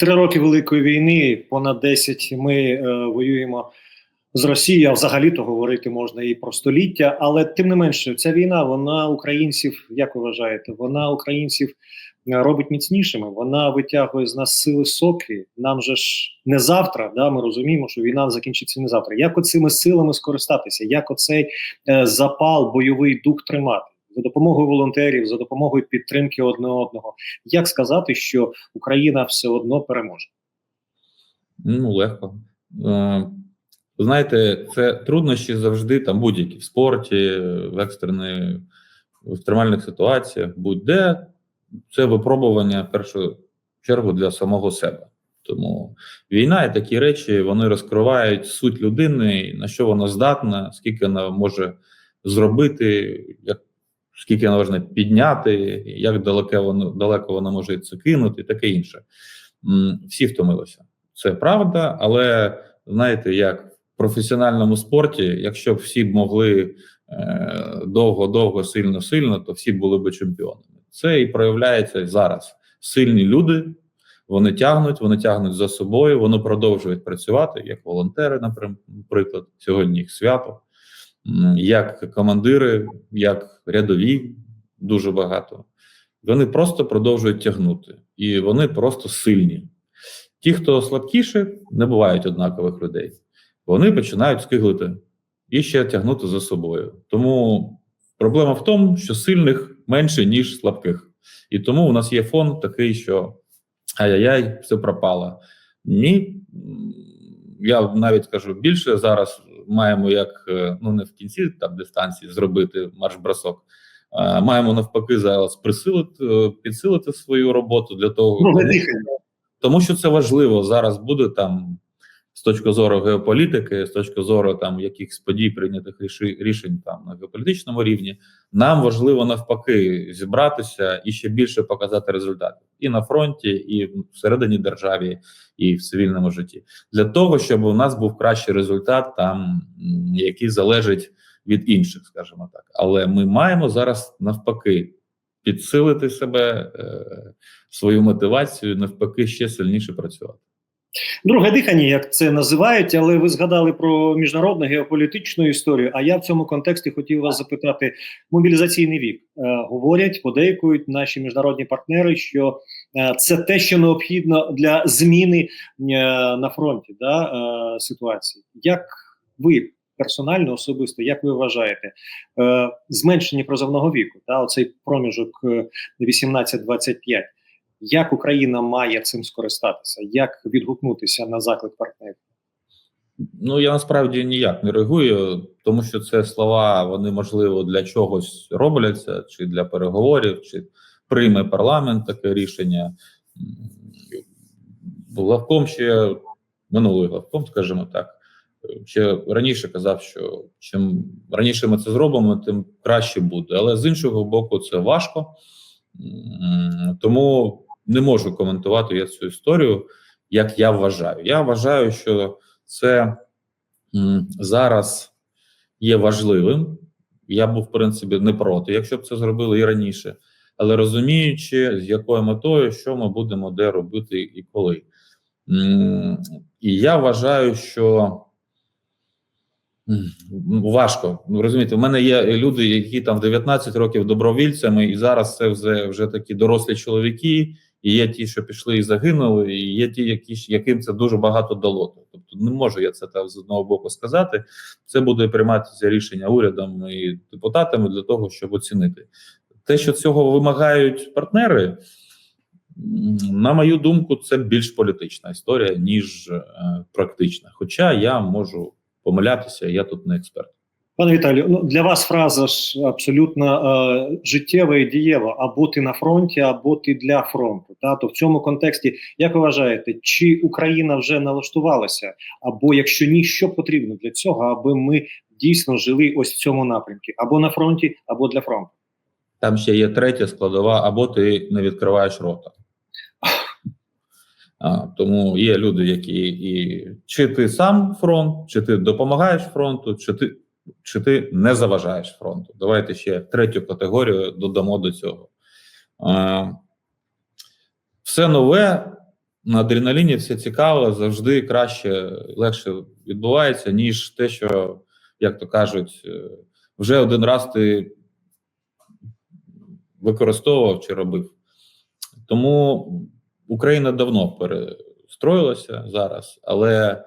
Три роки Великої війни, понад 10 ми е, воюємо з Росією, а взагалі-то говорити можна і про століття. Але тим не менше, ця війна, вона українців, як ви вважаєте, вона українців е, робить міцнішими, вона витягує з нас сили соки. Нам же ж не завтра, да, ми розуміємо, що війна закінчиться не завтра. Як оцими силами скористатися? Як оцей е, запал, бойовий дух тримати? За допомогою волонтерів, за допомогою підтримки одне одного, як сказати, що Україна все одно переможе? Ну, легко. Е, Знаєте, це труднощі завжди там будь-які в спорті, в екстрених в екстремальних ситуаціях, будь-де це випробування в першу чергу для самого себе. Тому війна і такі речі вони розкривають суть людини, на що вона здатна, скільки вона може зробити, як скільки можна підняти, як далеко воно далеко вона може це кинути, і таке інше. Всі втомилися. Це правда, але знаєте, як в професіональному спорті, якщо б всі могли е, довго-довго, сильно-сильно, то всі були б чемпіонами. Це і проявляється зараз. Сильні люди, вони тягнуть, вони тягнуть за собою, вони продовжують працювати як волонтери, наприклад, сьогодні їх свято, як командири, як рядові, дуже багато. Вони просто продовжують тягнути, і вони просто сильні. Ті, хто слабкіше, не бувають однакових людей. Вони починають скиглити і ще тягнути за собою. Тому проблема в тому, що сильних менше, ніж слабких. І тому у нас є фон такий, що ай-яй-яй, все пропало. Ні, я навіть скажу більше зараз маємо як е, ну не в кінці там дистанції зробити марш-бросок. Маємо навпаки зараз присилити, е, підсилити свою роботу для того, ну, тому- тому що це важливо зараз буде там з точки зору геополітики, з точки зору там якихось подій, прийнятих рішень там на геополітичному рівні. Нам важливо навпаки зібратися і ще більше показати результати і на фронті, і всередині державі, і в цивільному житті, для того, щоб у нас був кращий результат, там який залежить від інших, скажімо так. Але ми маємо зараз навпаки підсилити себе, е, свою мотивацію, навпаки, ще сильніше працювати. Друге дихання, як це називають, але ви згадали про міжнародну геополітичну історію. А я в цьому контексті хотів вас запитати: мобілізаційний вік Е, говорять, подейкують наші міжнародні партнери, що е, це те, що необхідно для зміни е, на фронті да, е, ситуації. Як ви персонально особисто, як ви вважаєте, е, зменшення призовного віку, да, оцей проміжок е, 18-25, як Україна має цим скористатися? Як відгукнутися на заклик партнерів? Ну я насправді ніяк не реагую, тому що це слова вони можливо для чогось робляться, чи для переговорів, чи прийме парламент таке рішення. Главком ще минулий главком, скажімо так, ще раніше казав, що чим раніше ми це зробимо, тим краще буде. Але з іншого боку, це важко, тому не можу коментувати я цю історію, як я вважаю. Я вважаю, що це зараз є важливим. Я був, в принципі, не проти, якщо б це зробили і раніше, але розуміючи, з якою метою, що ми будемо де робити і коли. І я вважаю, що важко. Ну, розумієте, в мене є люди, які там 19 років добровільцями, і зараз це вже, вже такі дорослі чоловіки, і є ті, що пішли і загинули, і є ті, які, яким це дуже багато дало. Тобто не можу я це так з одного боку сказати. Це буде прийматися рішення урядом і депутатами для того, щоб оцінити. Те, що цього вимагають партнери, на мою думку, це більш політична історія, ніж е, практична. Хоча я можу помилятися, я тут не експерт. Пане Віталію, ну для вас фраза ж абсолютно е, життєва і дієва: або ти на фронті, або ти для фронту. Та то в цьому контексті, як ви вважаєте, чи Україна вже налаштувалася, або якщо ні, що потрібно для цього, аби ми дійсно жили ось в цьому напрямку, або на фронті, або для фронту? Там ще є третя складова, або ти не відкриваєш рота. А, тому є люди, які і чи ти сам фронт, чи ти допомагаєш фронту, чи ти, чи ти не заважаєш фронту. Давайте ще третю категорію додамо до цього. Все нове на адреналіні все цікаво, завжди краще, легше відбувається, ніж те, що, як то кажуть, е, вже один раз ти використовував чи робив. Тому Україна давно перестроїлася зараз, але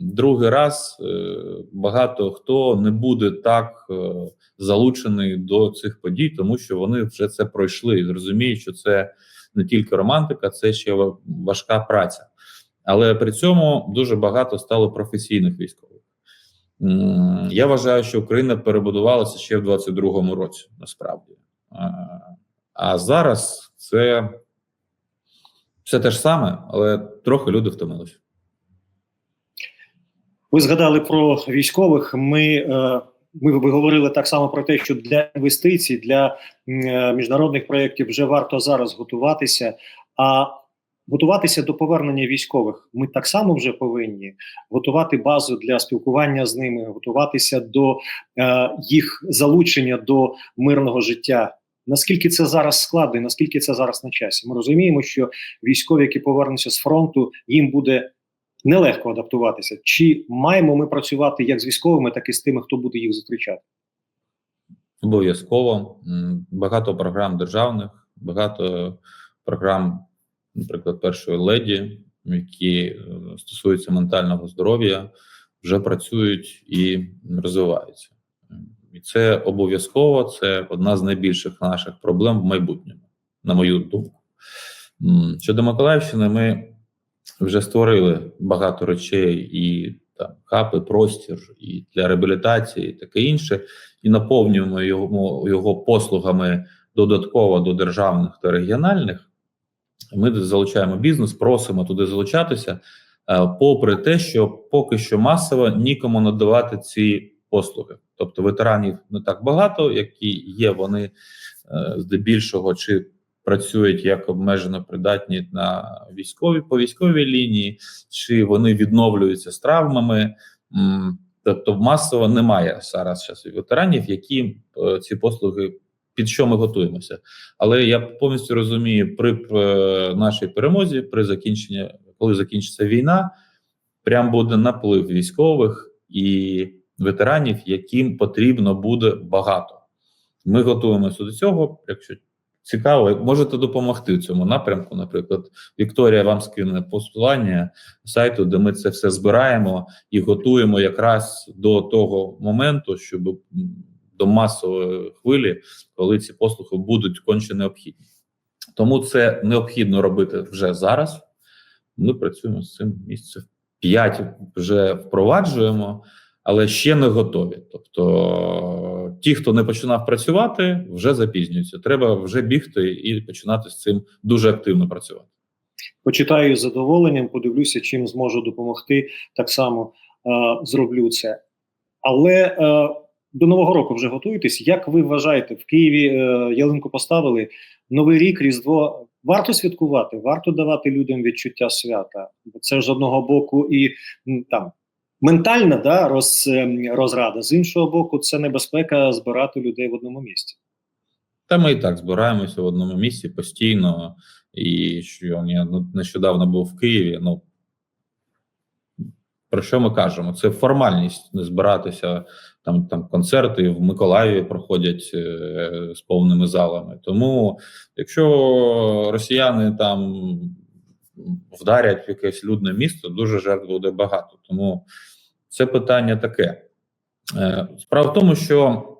другий раз е, багато хто не буде так е, залучений до цих подій, тому що вони вже це пройшли і зрозуміють, що це не тільки романтика, це ще важка праця. Але при цьому дуже багато стало професійних військових. Я вважаю, що Україна перебудувалася ще в 22-му році, насправді. А, А зараз це все те ж саме, але трохи люди втомилися. Ви згадали про військових. Ми, е, ми говорили так само про те, що для інвестицій, для е, міжнародних проєктів вже варто зараз готуватися. А готуватися до повернення військових ми так само вже повинні готувати базу для спілкування з ними, готуватися до е, їх залучення до мирного життя. Наскільки це зараз складно, і наскільки це зараз на часі? Ми розуміємо, що військові, які повернуться з фронту, їм буде нелегко адаптуватися. Чи маємо ми працювати як з військовими, так і з тими, хто буде їх зустрічати? Обов'язково багато програм державних, багато програм, наприклад, першої леді, які е, стосуються ментального здоров'я, вже працюють і розвиваються. І це обов'язково це одна з найбільших наших проблем в майбутньому, на мою думку. Щодо Миколаївщини, ми вже створили багато речей і там хапи, простір і для реабілітації, і таке інше, і наповнюємо його, його послугами додатково до державних та регіональних. Ми залучаємо бізнес, просимо туди залучатися, е, попри те, що поки що масово нікому надавати ці послуги. Тобто ветеранів не так багато, які є, вони е, здебільшого чи працюють як обмежено придатні на військові по військовій лінії, чи вони відновлюються з травмами. Тобто масово немає зараз ветеранів, які е, ці послуги під що ми готуємося. Але я повністю розумію, при е, нашій перемозі, при закінченні, коли закінчиться війна, прям буде наплив військових і ветеранів, яким потрібно буде багато. Ми готуємося до цього. Якщо цікаво, можете допомогти в цьому напрямку. Наприклад, Вікторія вам скине посилання сайту, де ми це все збираємо і готуємо якраз до того моменту, щоб до масової хвилі, коли ці послуги будуть конче необхідні. Тому це необхідно робити вже зараз. Ми працюємо з цим місяців 5 вже впроваджуємо, але ще не готові. Тобто, ті, хто не починав працювати, вже запізнюються. Треба вже бігти і починати з цим дуже активно працювати. Почитаю з задоволенням, подивлюся, чим зможу допомогти. Так само е, зроблю це. Але е, до нового року вже готуєтесь. Як ви вважаєте, в Києві е, ялинку поставили новий рік, Різдво варто святкувати, варто давати людям відчуття свята. Бо це ж з одного боку і там ментальна да, роз, ем, розрада, з іншого боку, це небезпека збирати людей в одному місці. Та ми і так збираємося в одному місці постійно. І що я ну, нещодавно був в Києві. Ну про що ми кажемо? Це формальність не збиратися. Там там концерти в Миколаєві проходять е, з повними залами. Тому, якщо росіяни там вдарять в якесь людне місто, дуже жертв буде багато. Тому це питання таке. Е, справа в тому, що.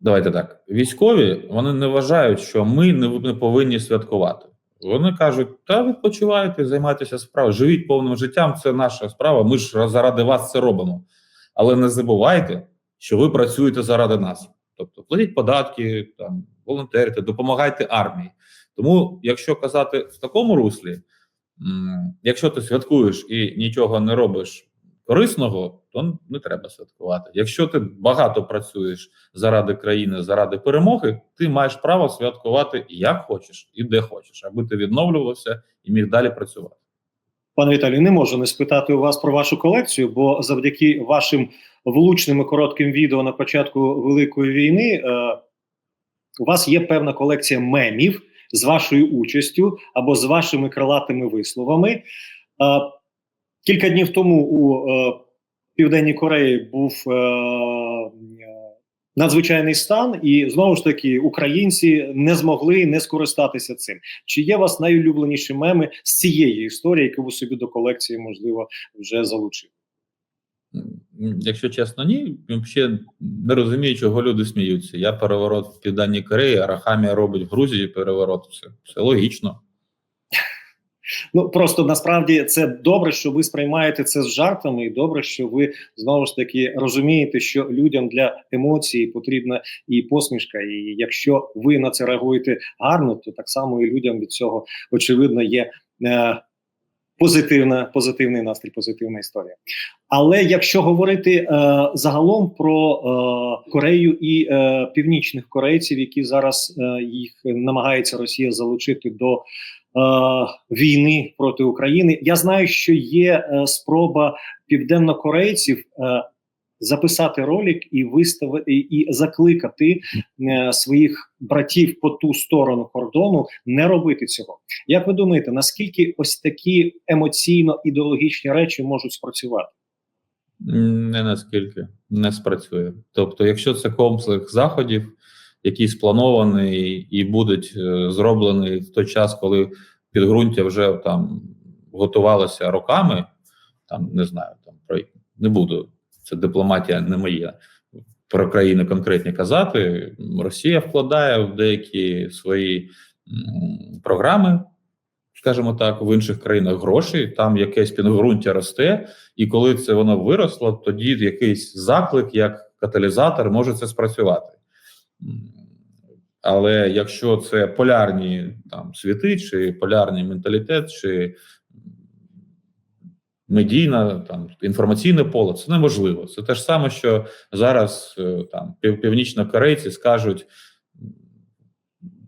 Давайте так. Військові вони не вважають, що ми не, повинні святкувати. Вони кажуть: та відпочивайте, займайтеся справою, живіть повним життям, це наша справа. Ми ж заради вас це робимо. Але не забувайте, що ви працюєте заради нас. Тобто платіть податки, там волонтерите, допомагайте армії. Тому, якщо казати в такому руслі, якщо ти святкуєш і нічого не робиш корисного, то не треба святкувати. Якщо ти багато працюєш заради країни, заради перемоги, ти маєш право святкувати як хочеш і де хочеш, аби ти відновлювався і міг далі працювати. Пане Віталію, не можу не спитати у вас про вашу колекцію, бо завдяки вашим влучним і коротким відео на початку Великої війни е, у вас є певна колекція мемів, з вашою участю або з вашими крилатими висловами. Е, кілька днів тому у е, Південній Кореї був е, надзвичайний стан, і знову ж таки українці не змогли не скористатися цим. Чи є у вас найулюбленіші меми з цієї історії, яку ви собі до колекції можливо вже залучили? Якщо чесно, ні. Взагалі не розумію, чого люди сміються. Я переворот в Південній Кореї, а Рахамія робить в Грузії переворот. Все, все логічно. Ну просто насправді це добре, що ви сприймаєте це з жартами, і добре, що ви знову ж таки розумієте, що людям для емоцій потрібна і посмішка. І якщо ви на це реагуєте гарно, то так само і людям від цього очевидно є. Е, Позитивна, позитивний настрій, позитивна історія. Але якщо говорити е, загалом про е, Корею і е, північних корейців, які зараз е, їх намагається Росія залучити до війни проти України, я знаю, що є е, спроба південнокорейців е, записати ролик і виставити і закликати е, своїх братів по ту сторону кордону не робити цього. Як ви думаєте, наскільки ось такі емоційно ідеологічні речі можуть спрацювати? Не наскільки не спрацює. Тобто, якщо це комплекс заходів, який спланований і будуть е, зроблений в той час, коли підґрунтя вже там готувалося роками, там не знаю, там про не буду. Це дипломатія не моя. Про країни конкретні казати. Росія вкладає в деякі свої програми, скажімо так, в інших країнах гроші, там якесь підґрунтя росте, і коли це воно виросло, тоді якийсь заклик, як каталізатор, може це спрацювати. Але якщо це полярні там світи, чи полярний менталітет, чи медійна там інформаційне поле, це неможливо. Це те ж саме, що зараз е, там пів, північнокорейці скажуть: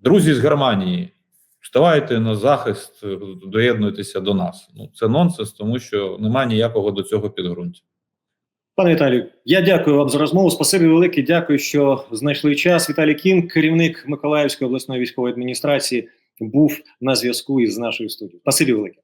друзі з Германії, вставайте на захист, доєднуйтеся до нас. Ну це нонсенс, тому що немає ніякого до цього підґрунтя. Пане Віталію, я дякую вам за розмову. Спасибі велике. Дякую, що знайшли час. Віталій Кін, керівник Миколаївської обласної військової адміністрації, був на зв'язку із нашою студією. Спасибі велике.